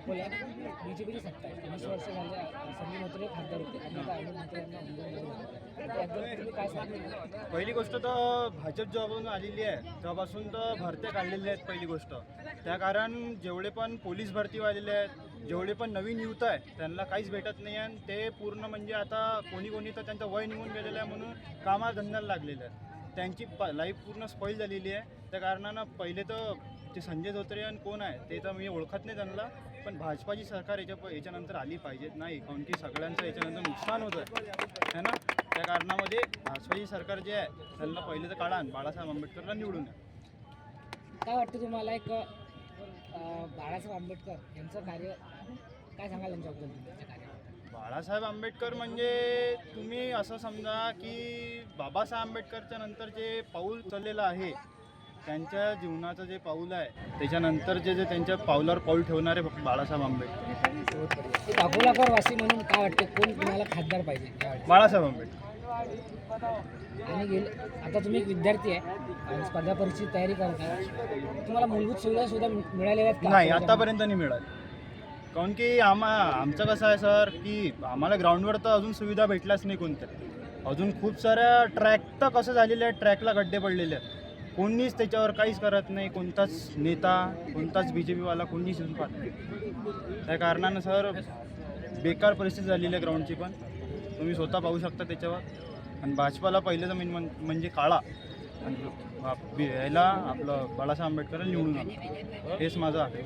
Akola B J पीची सत्ता आहे वीस वर्ष झाले संजय धोत्रे खासदार होते. आणि आता अनिल धोत्रे यांना उमेदवारी त्याबद्दल तुम्ही काय सांगाल पहिली गोष्ट तर भाजप जेव्हापासून आलेली आहे तेव्हापासून तर भरत्या काढलेल्या आहेत पहिली गोष्ट. त्या कारण जेवढे पण पोलीस भरती वाढलेले आहेत जेवढे पण नवीन युथ आहे त्यांना काहीच भेटत नाही आणि ते पूर्ण म्हणजे आता कोणी कोणी तर त्यांचं वय निघून गेलेलं आहे म्हणून कामाधंद्याला लागलेलं आहे. त्यांची लाईफ पूर्ण स्पॉईल झालेली आहे. त्या कारणानं पहिले तर ते संजय धोत्रे आणि कोण आहे ते तर मी ओळखत नाही त्यांना पण भाजपाची सरकार याच्या याच्यानंतर आली पाहिजेत नाही काऊन की सगळ्यांचं याच्यानंतर नुकसान होतं है ना? त्या कारणामध्ये भाजपाची सरकार जे आहे त्यांना पहिले तर काढा आणि बाळासाहेब आंबेडकरला निवडून काय वाटतं तुम्हाला एक बाळासाहेब आंबेडकर यांचं कार्य काय सांगाल यांच्याबद्दल बाळासाहेब आंबेडकर म्हणजे तुम्ही असं समजा की बाबासाहेब आंबेडकरच्या नंतर जे पाऊल चाललेलं आहे त्यांच्या जीवनाचं जे पाऊल आहे त्याच्यानंतर जे जे त्यांच्या पावलावर पाऊल ठेवणारे फक्त बाळासाहेब आंबेडकर. अकोलाकर वासी म्हणून काय वाटतं? कोण तुम्हाला खासदार पाहिजे? बाळासाहेब आंबेडकर. आणि गेले आता तुम्ही एक विद्यार्थी आहे स्पर्धा परीक्षेची तयारी करत तुम्हाला मूलभूत सुविधा सुद्धा मिळालेल्या आहेत का? नाही? आतापर्यंत नाही मिळाली काऊन की आम्हा आमचं कसं आहे सर की आम्हाला ग्राउंडवर तर अजून सुविधा भेटल्याच नाही कोणत्या. अजून खूप साऱ्या ट्रॅक तर कसं झालेलं आहे ट्रॅकला गड्डे पडलेले आहेत. कोणीच त्याच्यावर काहीच करत नाही कोणताच नेता कोणताच बी जे पीवाला कोणीच येऊन पाहत नाही. त्या कारणानं सर बेकार परिस्थिती झालेली आहे ग्राउंडची पण. तुम्ही स्वतः पाहू शकता त्याच्यावर. आणि भाजपाला पहिलं तर मेन म्हणजे काळा. आणि याला आपलं बाळासाहेब आंबेडकर निवडून हेच माझं आहे.